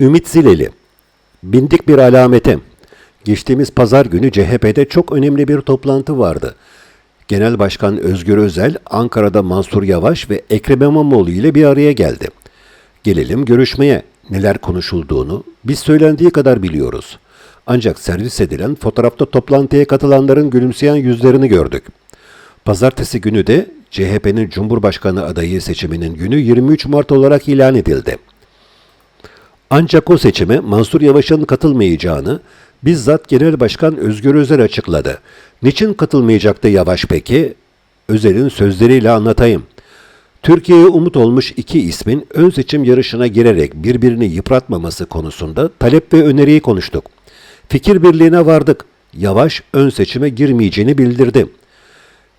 Ümit Zileli. Bindik bir alamete. Geçtiğimiz pazar günü CHP'de çok önemli bir toplantı vardı. Genel Başkan Özgür Özel, Ankara'da Mansur Yavaş ve Ekrem İmamoğlu ile bir araya geldi. Gelelim görüşmeye. Neler konuşulduğunu biz söylendiği kadar biliyoruz. Ancak servis edilen fotoğrafta toplantıya katılanların gülümseyen yüzlerini gördük. Pazartesi günü de CHP'nin Cumhurbaşkanı adayı seçiminin günü 23 Mart olarak ilan edildi. Ancak o seçime Mansur Yavaş'ın katılmayacağını bizzat Genel Başkan Özgür Özel açıkladı. Niçin katılmayacaktı Yavaş peki? Özel'in sözleriyle anlatayım. Türkiye'ye umut olmuş iki ismin ön seçim yarışına girerek birbirini yıpratmaması konusunda talep ve öneriyi konuştuk. Fikir birliğine vardık. Yavaş ön seçime girmeyeceğini bildirdi.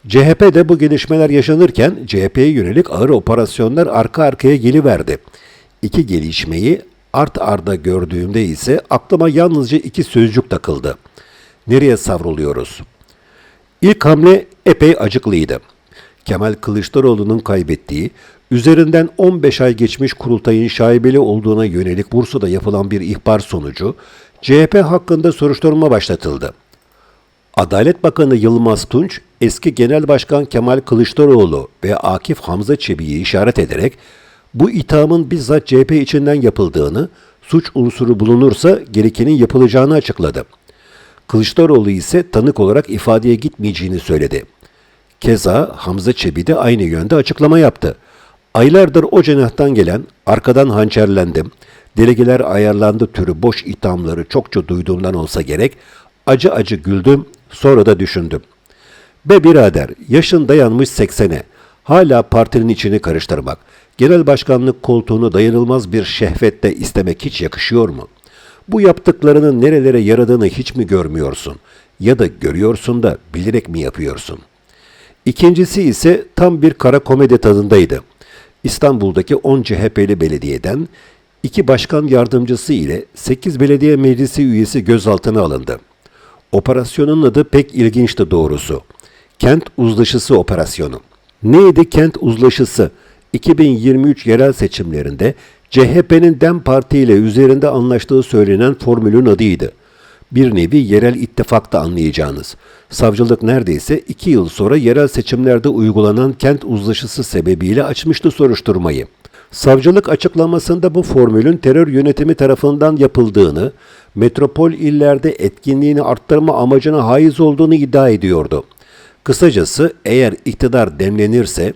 CHP'de bu gelişmeler yaşanırken CHP'ye yönelik ağır operasyonlar arka arkaya geliverdi. İki gelişmeyi art arda gördüğümde ise aklıma yalnızca iki sözcük takıldı. Nereye savruluyoruz? İlk hamle epey acıklıydı. Kemal Kılıçdaroğlu'nun kaybettiği, üzerinden 15 ay geçmiş kurultayın şaibeli olduğuna yönelik Bursa'da yapılan bir ihbar sonucu CHP hakkında soruşturma başlatıldı. Adalet Bakanı Yılmaz Tunç, eski Genel Başkan Kemal Kılıçdaroğlu ve Akif Hamza Çebi'yi işaret ederek bu ithamın bizzat CHP içinden yapıldığını, suç unsuru bulunursa gerekenin yapılacağını açıkladı. Kılıçdaroğlu ise tanık olarak ifadeye gitmeyeceğini söyledi. Keza Hamza Çebi de aynı yönde açıklama yaptı. Aylardır o cenahtan gelen, arkadan hançerlendim, delegeler ayarlandı türü boş ithamları çokça duyduğumdan olsa gerek, acı acı güldüm, sonra da düşündüm. Be birader, yaşın dayanmış 80'e, hala partinin içini karıştırmak, genel başkanlık koltuğunu dayanılmaz bir şehvette istemek hiç yakışıyor mu? Bu yaptıklarının nerelere yaradığını hiç mi görmüyorsun? Ya da görüyorsun da bilerek mi yapıyorsun? İkincisi ise tam bir kara komedi tadındaydı. İstanbul'daki 10 CHP'li belediyeden iki başkan yardımcısı ile 8 belediye meclisi üyesi gözaltına alındı. Operasyonun adı pek ilginçti doğrusu. Kent Uzlaşısı Operasyonu. Neydi kent uzlaşısı? 2023 yerel seçimlerinde CHP'nin DEM Parti ile üzerinde anlaştığı söylenen formülün adıydı. Bir nevi yerel ittifakta anlayacağınız. Savcılık neredeyse iki yıl sonra yerel seçimlerde uygulanan kent uzlaşısı sebebiyle açmıştı soruşturmayı. Savcılık açıklamasında bu formülün terör yönetimi tarafından yapıldığını, metropol illerde etkinliğini arttırma amacına haiz olduğunu iddia ediyordu. Kısacası eğer iktidar demlenirse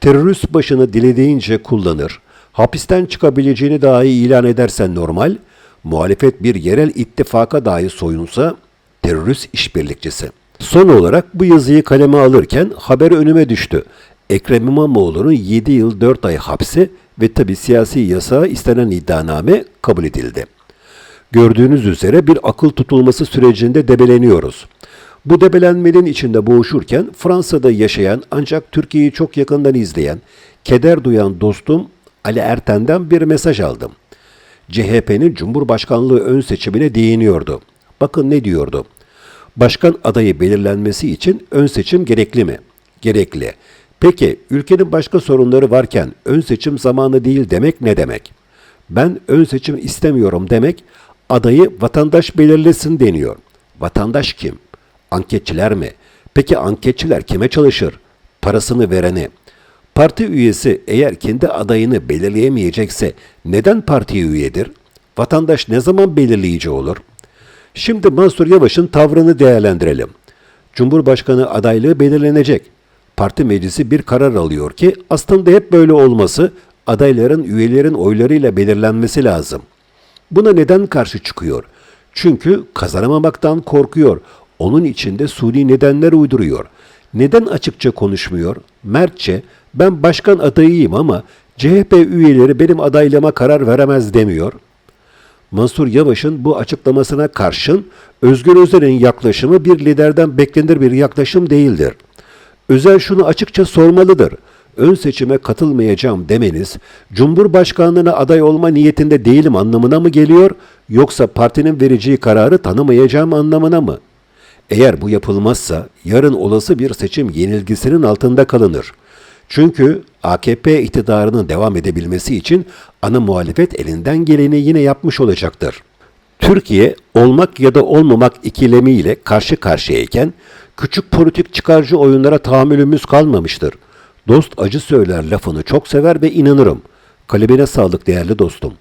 terörist başını dilediğince kullanır, hapisten çıkabileceğini dahi ilan edersen normal, muhalefet bir yerel ittifaka dahi soyunsa terörist işbirlikçisi. Son olarak bu yazıyı kaleme alırken haber önüme düştü. Ekrem İmamoğlu'nun 7 yıl 4 ay hapsi ve tabi siyasi yasağa istenen iddianame kabul edildi. Gördüğünüz üzere bir akıl tutulması sürecinde debeleniyoruz. Bu debelenmenin içinde boğuşurken Fransa'da yaşayan ancak Türkiye'yi çok yakından izleyen, keder duyan dostum Ali Erten'den bir mesaj aldım. CHP'nin Cumhurbaşkanlığı ön seçimine değiniyordu. Bakın ne diyordu. Başkan adayı belirlenmesi için ön seçim gerekli mi? Gerekli. Peki ülkenin başka sorunları varken ön seçim zamanı değil demek ne demek? Ben ön seçim istemiyorum demek adayı vatandaş belirlesin deniyor. Vatandaş kim? Anketçiler mi? Peki anketçiler kime çalışır? Parasını verene. Parti üyesi eğer kendi adayını belirleyemeyecekse neden partiye üyedir? Vatandaş ne zaman belirleyici olur? Şimdi Mansur Yavaş'ın tavrını değerlendirelim. Cumhurbaşkanı adaylığı belirlenecek. Parti meclisi bir karar alıyor ki aslında hep böyle olması adayların üyelerin oylarıyla belirlenmesi lazım. Buna neden karşı çıkıyor? Çünkü kazanamamaktan korkuyor. Onun içinde suni nedenler uyduruyor. Neden açıkça konuşmuyor? Mertçe ben başkan adayıyım ama CHP üyeleri benim adaylama karar veremez demiyor. Mansur Yavaş'ın bu açıklamasına karşın Özgür Özel'in yaklaşımı bir liderden beklenir bir yaklaşım değildir. Özel şunu açıkça sormalıdır. Ön seçime katılmayacağım demeniz Cumhurbaşkanlığına aday olma niyetinde değilim anlamına mı geliyor yoksa partinin vereceği kararı tanımayacağım anlamına mı? Eğer bu yapılmazsa yarın olası bir seçim yenilgisinin altında kalınır. Çünkü AKP iktidarının devam edebilmesi için ana muhalefet elinden geleni yine yapmış olacaktır. Türkiye olmak ya da olmamak ikilemiyle karşı karşıyayken küçük politik çıkarcı oyunlara tahammülümüz kalmamıştır. Dost acı söyler lafını çok sever ve inanırım. Kalbine sağlık değerli dostum.